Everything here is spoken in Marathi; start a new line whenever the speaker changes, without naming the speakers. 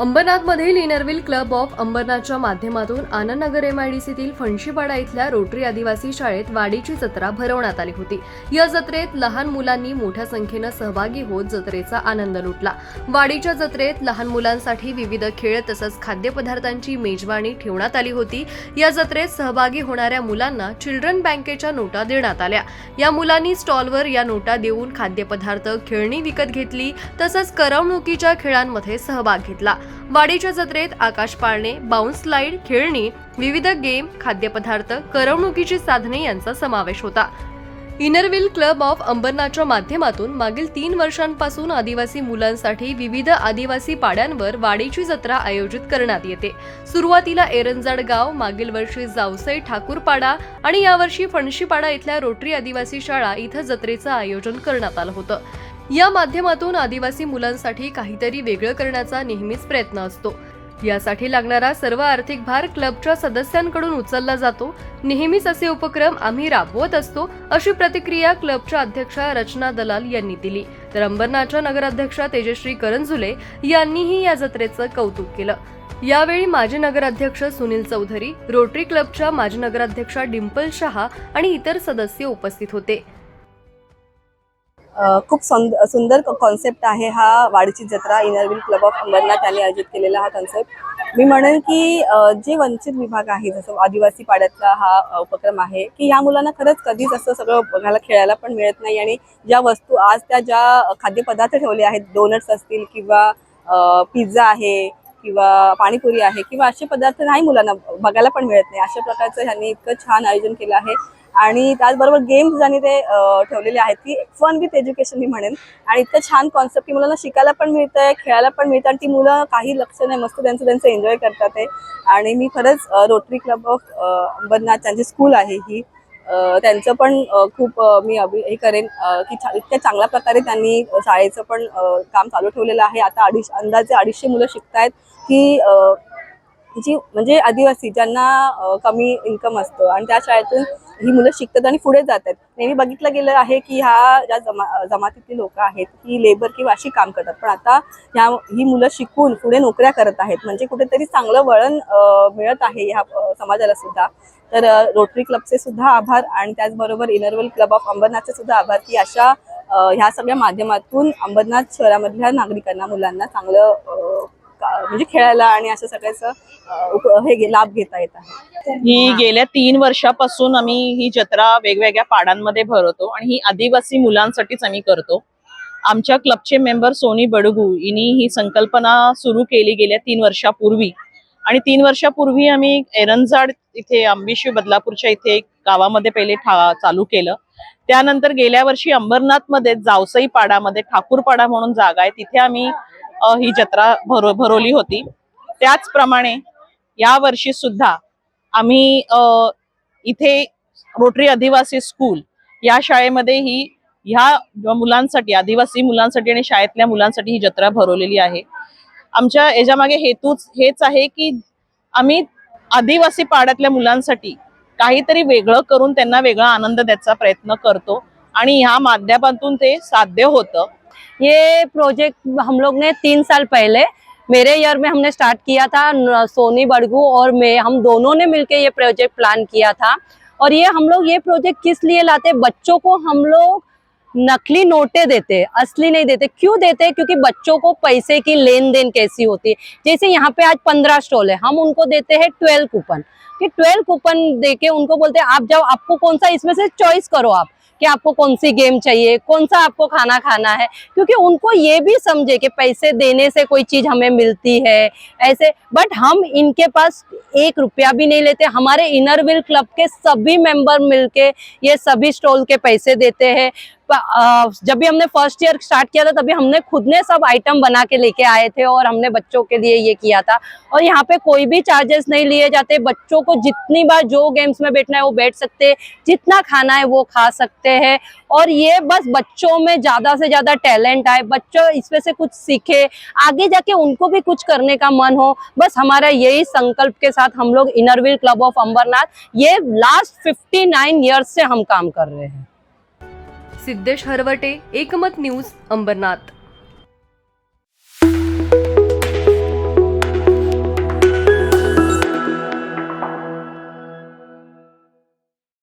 अंबरनाथमधील इनरविल क्लब ऑफ अंबरनाथच्या माध्यमातून आनंदनगर एमआयडीसीतील फणशीपाडा इथल्या रोटरी आदिवासी शाळेत वाडीची जत्रा भरवण्यात आली होती. या जत्रेत लहान मुलांनी मोठ्या संख्येनं सहभागी होत जत्रेचा आनंद लुटला. वाडीच्या जत्रेत लहान मुलांसाठी विविध खेळ तसंच खाद्यपदार्थांची मेजवानी ठेवण्यात आली होती. या जत्रेत सहभागी होणाऱ्या मुलांना चिल्ड्रन बँकेच्या नोटा देण्यात आल्या. या मुलांनी स्टॉलवर या नोटा देऊन खाद्यपदार्थ खेळणी विकत घेतली तसंच करमणुकीच्या खेळांमध्ये सहभाग घेतला. वाडीच्या जत्रेत आकाश पाळणे बाउन्स स्लाइड खेळणी विविध गेम खाद्यपदार्थ करमणुकीची साधने यांचा समावेश होता. इनरविल क्लब ऑफ अंबरनाथच्या माध्यमातून मागील तीन वर्षांपासून आदिवासी मुलांसाठी विविध आदिवासी पाड्यांवर वाडीची जत्रा आयोजित करण्यात येते. सुरुवातीला एरंजाड गाव मागील वर्षी जावसई ठाकूरपाडा आणि यावर्षी फणशीपाडा इथल्या रोटरी आदिवासी शाळा इथं जत्रेचं आयोजन करण्यात आलं होतं. या माध्यमातून आदिवासी मुलांसाठी काहीतरी वेगळं करण्याचा नेहमीच प्रयत्न असतो. यासाठी लागणारा सर्व आर्थिक भार क्लबच्या सदस्यांकडून उचलला जातो. नेहमीच असे उपक्रम आम्ही राबवत असतो अशी प्रतिक्रिया क्लबच्या अध्यक्षा रचना दलाल यांनी दिली. तर अंबरनाथच्या नगराध्यक्षा तेजश्री करंजुले यांनीही या जत्रेचं कौतुक केलं. यावेळी माजी नगराध्यक्ष सुनील चौधरी रोटरी क्लबच्या माजी नगराध्यक्षा डिंपल शहा आणि इतर सदस्य उपस्थित होते.
खूप सुंद- सुंदर कॉन्सेप्ट आहे हा वाडीची जत्रा इनरविल क्लब ऑफ अंबरनाथ यांनी आयोजित केलेला हा कॉन्सेप्ट मी म्हणेन की जे वंचित विभाग आहे जसं आदिवासी पाड्यातला हा उपक्रम आहे की ह्या मुलांना खरंच कधीच असं सगळं बघायला खेळायला पण मिळत नाही आणि ज्या वस्तू आज त्या ज्या खाद्यपदार्थ ठेवले आहेत डोनट्स असतील किंवा पिझ्झा आहे किंवा पाणीपुरी आहे किंवा असे पदार्थ नाही मुलांना बघायला पण मिळत नाही. अशा प्रकारचं ह्यांनी इतकं छान आयोजन केलं आहे. आणि त्याचबरोबर गेम्स ज्यांनी ते ठेवलेले आहेत की फन विथ एज्युकेशन मी म्हणेन. आणि इतकं छान कॉन्सेप्ट की मुलांना शिकायला पण मिळतंय खेळायला पण मिळतं आणि ती मुलं काही लक्ष नाही मस्त त्यांचं त्यांचं एन्जॉय करतात आहे आणि मी खरंच रोटरी क्लब ऑफ अंबरनाथ त्यांची स्कूल आहे ही. त्यांचं पण खूप मी अभि हे करेन की छा- इतक्या चांगल्या प्रकारे त्यांनी शाळेचं पण काम चालू ठेवलेलं आहे. आता अडीच अंदाजे अडीचशे मुलं शिकतायत की जी म्हणजे आदिवासी ज्यांना कमी इन्कम असतं. आणि त्या शाळेतून ही मुलं शिकतात आणि पुढे जातात नेहमी बघितलं गेलं आहे की ह्या ज्या जमा जमातीतली लोक आहेत ही लेबर किंवा अशी काम करतात. पण आता ह्या ही मुलं शिकून पुढे नोकऱ्या करत आहेत. म्हणजे कुठेतरी चांगलं वळण मिळत आहे ह्या समाजाला सुद्धा. तर रोटरी क्लबचे सुद्धा आभार आणि त्याचबरोबर इनरवेल क्लब ऑफ अंबरनाथचे सुद्धा आभार की अशा ह्या सगळ्या माध्यमातून अंबरनाथ शहरामधल्या नागरिकांना मुलांना चांगलं म्हणजे खेळायला आणि असं सगळ्याचं हे लाभ घेता येत आहे.
ही गेल्या तीन वर्षापासून आम्ही ही जत्रा वेगवेगळ्या पाडांमध्ये भरवतो आणि ही आदिवासी मुलांसाठीच आम्ही करतो. आमच्या क्लबचे मेंबर सोनी बडगू यांनी ही संकल्पना सुरू केली गेल्या तीन वर्षापूर्वी. आणि तीन वर्षापूर्वी आम्ही एरंजाड इथे अंबिशी बदलापूरच्या इथे गावामध्ये पहिले ठा चालू केलं. त्यानंतर गेल्या वर्षी अंबरनाथमध्ये जावसई पाडामध्ये ठाकूरपाडा म्हणून जागा आहे तिथे आम्ही ही जत्रा भर भरवली होती. त्याचप्रमाणे या वर्षी सुद्धा आम्ही अ, इथे रोटरी आदिवासी स्कूल या शाळेमध्ये ही ह्या मुलांसाठी आदिवासी मुलांसाठी आणि शाळेतल्या मुलांसाठी ही जत्रा भरवलेली आहे. आमच्या याच्यामागे हेतूच हेच आहे की आम्ही आदिवासी पाड्यातल्या मुलांसाठी काहीतरी वेगळं करून त्यांना वेगळा आनंद द्यायचा प्रयत्न करतो आणि ह्या माध्यमातून ते साध्य होतं.
ये प्रोजेक्ट हम लोग ने तीन साल पहले, मेरे ईयर में हमने स्टार्ट किया था सोनी बड़गू और मैं, हम दोनों ने मिलकर ये प्रोजेक्ट प्लान किया था। और ये हम लोग ये प्रोजेक्ट किस लिए लाते? बच्चों को हम लोग नकली नोटे देते, असली नहीं देते। क्यों देते? क्योंकि बच्चों को पैसे की लेन देन कैसी होती? है जैसे यहाँ पे आज पंद्रह स्टॉल है, हम उनको देते हैं ट्वेल्व कूपन कि ट्वेल्व कूपन देके उनको बोलते हैं, आप जाओ, आपको कौन सा इसमें से चॉइस करो आप? कि आपको कौन सी गेम चाहिए, कौन सा आपको खाना खाना है, क्योंकि उनको ये भी समझे कि पैसे देने से कोई चीज़ हमें मिलती है, ऐसे। बट हम इनके पास एक रुपया भी नहीं लेते, हमारे इनरविल क्लब के सभी मेंबर मिलके ये सभी स्टॉल के पैसे देते हैं। जब भी हमने फ़र्स्ट ईयर स्टार्ट किया था, तभी हमने खुद ने सब आइटम बना के लेके आए थे और हमने बच्चों के लिए ये किया था। और यहाँ पे कोई भी चार्जेस नहीं लिए जाते। बच्चों को जितनी बार जो गेम्स में बैठना है, वो बैठ सकते हैं। जितना खाना है, वो खा सकते हैं। और ये बस बच्चों में ज़्यादा से ज़्यादा टैलेंट आए। बच्चों इसमें से कुछ सीखे। आगे जाके उनको भी कुछ करने का मन हो। बस हमारा यही संकल्प के साथ हम लोग इनरविल क्लब ऑफ़ अंबरनाथ ये लास्ट 59 इयर्स से हम काम कर रहे हैं।
सिद्धेश हरवटे एकमत न्यूज अंबरनाथ.